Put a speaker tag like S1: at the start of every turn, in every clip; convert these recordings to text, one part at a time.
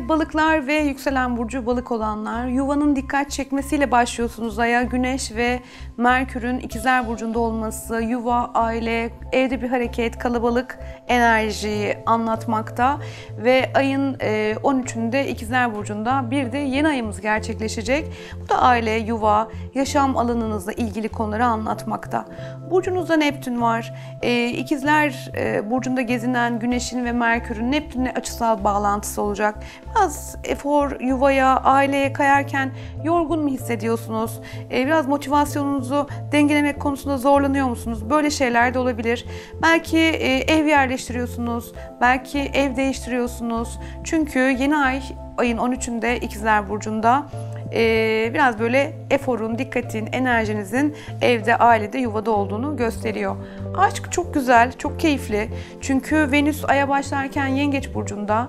S1: Sevgili balıklar ve yükselen burcu balık olanlar, yuvanın dikkat çekmesiyle başlıyorsunuz aya. Güneş ve Merkür'ün ikizler burcunda olması, yuva, aile, evde bir hareket, kalabalık enerjiyi anlatmakta. Ve ayın 13'ünde e, ikizler burcunda bir de yeni ayımız gerçekleşecek. Bu da aile, yuva, yaşam alanınızla ilgili konuları anlatmakta. Burcunuzda Neptün var. E, ikizler e, burcunda gezinen Güneş'in ve Merkür'ün Neptün'le açısal bağlantısı olacak. Biraz efor, yuvaya, aileye kayarken yorgun mu hissediyorsunuz? E, biraz motivasyonunuzu dengelemek konusunda zorlanıyor musunuz? Böyle şeyler de olabilir. Belki e, ev yerleştiriyorsunuz, belki ev değiştiriyorsunuz. Çünkü yeni ay ayın 13'ünde İkizler Burcu'nda e, biraz böyle eforun, dikkatin, enerjinizin evde, ailede, yuvada olduğunu gösteriyor. Aşk çok güzel, çok keyifli. Çünkü Venüs Ay'a başlarken Yengeç Burcu'nda.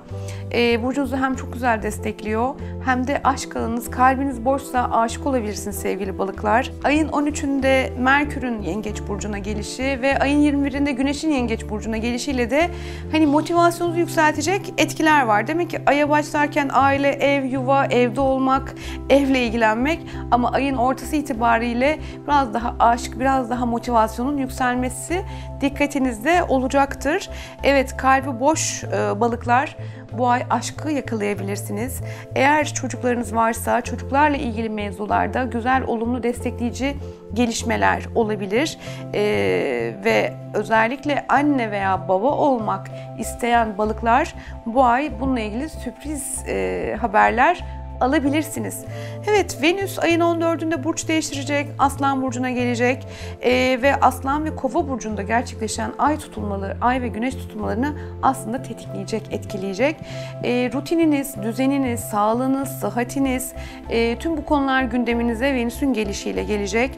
S1: E, burcunuzu hem çok güzel destekliyor hem de aşk alanınız, kalbiniz boşsa aşık olabilirsiniz sevgili balıklar. Ayın 13'ünde Merkür'ün Yengeç Burcu'na gelişi ve ayın 21'inde Güneş'in Yengeç Burcu'na gelişiyle de hani motivasyonunuzu yükseltecek etkiler var. Demek ki Ay'a başlarken aile, ev, yuva, evde olmak, evle ilgilenmek ama ayın ortası itibariyle biraz daha aşk, biraz daha motivasyonun yükselmesi dikkatinizde olacaktır. Evet kalbi boş e, balıklar bu ay aşkı yakalayabilirsiniz. Eğer çocuklarınız varsa çocuklarla ilgili mevzularda güzel, olumlu, destekleyici gelişmeler olabilir. Ee, ve özellikle anne veya baba olmak isteyen balıklar bu ay bununla ilgili sürpriz e, haberler alabilirsiniz. Evet Venüs ayın 14'ünde burç değiştirecek, Aslan burcuna gelecek ee, ve Aslan ve Kova burcunda gerçekleşen ay tutulmaları, ay ve güneş tutulmalarını aslında tetikleyecek, etkileyecek. Ee, rutininiz, düzeniniz, sağlığınız, sıhhatiniz, e, tüm bu konular gündeminize Venüs'ün gelişiyle gelecek.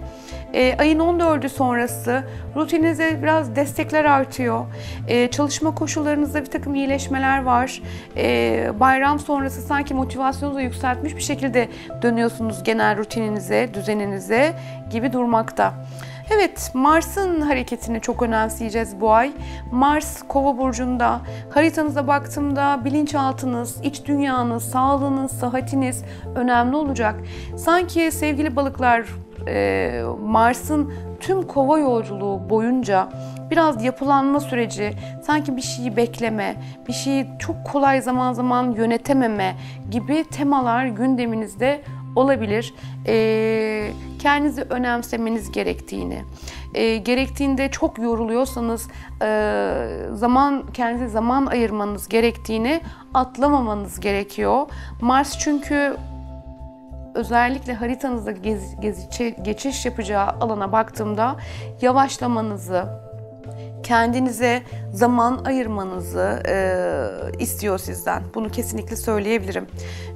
S1: E, ayın 14'ü sonrası rutininize biraz destekler artıyor. E, çalışma koşullarınızda bir takım iyileşmeler var. E, bayram sonrası sanki motivasyonunuzu yükseltmiş bir şekilde dönüyorsunuz genel rutininize, düzeninize gibi durmakta. Evet, Mars'ın hareketini çok önemseyeceğiz bu ay. Mars Kova burcunda. Haritanıza baktığımda bilinçaltınız, iç dünyanız, sağlığınız, sıhhatiniz önemli olacak. Sanki sevgili balıklar e, Mars'ın tüm kova yolculuğu boyunca biraz yapılanma süreci, sanki bir şeyi bekleme, bir şeyi çok kolay zaman zaman yönetememe gibi temalar gündeminizde olabilir. E, kendinizi önemsemeniz gerektiğini, e, gerektiğinde çok yoruluyorsanız e, zaman kendinize zaman ayırmanız gerektiğini atlamamanız gerekiyor. Mars çünkü özellikle haritanızda gez, gez, geçiş yapacağı alana baktığımda yavaşlamanızı, kendinize zaman ayırmanızı e, istiyor sizden. Bunu kesinlikle söyleyebilirim.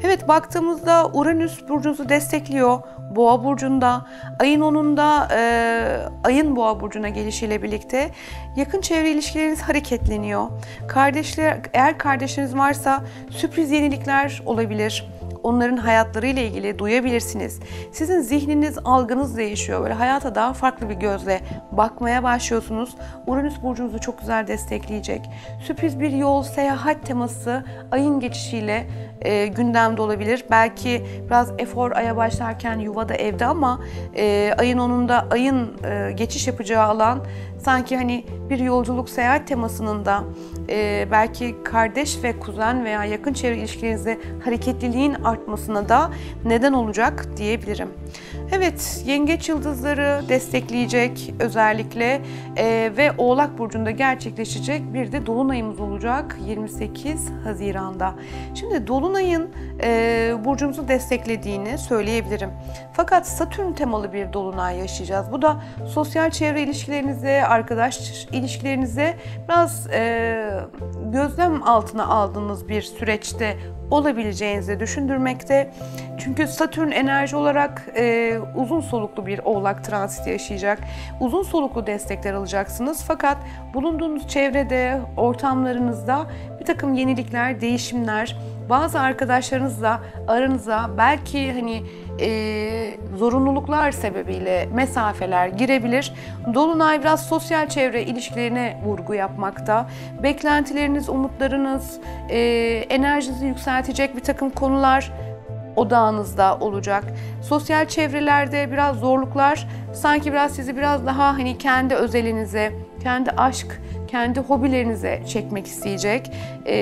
S1: Evet baktığımızda Uranüs burcunuzu destekliyor. Boğa burcunda, ayın 10'unda e, ayın Boğa burcuna gelişiyle birlikte yakın çevre ilişkileriniz hareketleniyor. Kardeşler, eğer kardeşleriniz varsa sürpriz yenilikler olabilir onların hayatlarıyla ilgili duyabilirsiniz. Sizin zihniniz, algınız değişiyor. Böyle hayata daha farklı bir gözle bakmaya başlıyorsunuz. Uranüs burcunuzu çok güzel destekleyecek. Sürpriz bir yol, seyahat teması ayın geçişiyle e, gündemde olabilir. Belki biraz efor aya başlarken yuvada evde ama e, ayın onunda ayın e, geçiş yapacağı alan sanki hani bir yolculuk seyahat temasının da e, belki kardeş ve kuzen veya yakın çevre ilişkilerinizde hareketliliğin artmasına da neden olacak diyebilirim. Evet, yengeç yıldızları destekleyecek özellikle e, ve Oğlak Burcu'nda gerçekleşecek bir de Dolunay'ımız olacak 28 Haziran'da. Şimdi Dolunay'ın e, burcumuzu desteklediğini söyleyebilirim. Fakat Satürn temalı bir Dolunay yaşayacağız. Bu da sosyal çevre ilişkilerinize, arkadaş ilişkilerinize biraz e, gözlem altına aldığınız bir süreçte olabileceğinizi düşündürmekte. Çünkü Satürn enerji olarak e, uzun soluklu bir oğlak transit yaşayacak. Uzun soluklu destekler alacaksınız. Fakat bulunduğunuz çevrede, ortamlarınızda bir takım yenilikler, değişimler, bazı arkadaşlarınızla aranıza belki hani e, zorunluluklar sebebiyle mesafeler girebilir. Dolunay biraz sosyal çevre ilişkilerine vurgu yapmakta. Beklentileriniz, umutlarınız, e, enerjinizi yükseltecek bir takım konular odağınızda olacak. Sosyal çevrelerde biraz zorluklar sanki biraz sizi biraz daha hani kendi özelinize, kendi aşk, kendi hobilerinize çekmek isteyecek. Ee,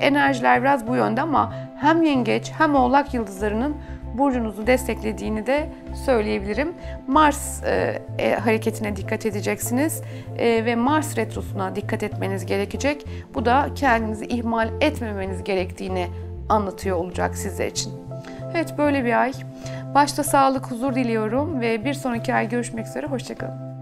S1: enerjiler biraz bu yönde ama hem yengeç hem oğlak yıldızlarının burcunuzu desteklediğini de söyleyebilirim. Mars e, e, hareketine dikkat edeceksiniz e, ve Mars retrosuna dikkat etmeniz gerekecek. Bu da kendinizi ihmal etmemeniz gerektiğini anlatıyor olacak sizler için. Evet böyle bir ay. Başta sağlık, huzur diliyorum ve bir sonraki ay görüşmek üzere. Hoşçakalın.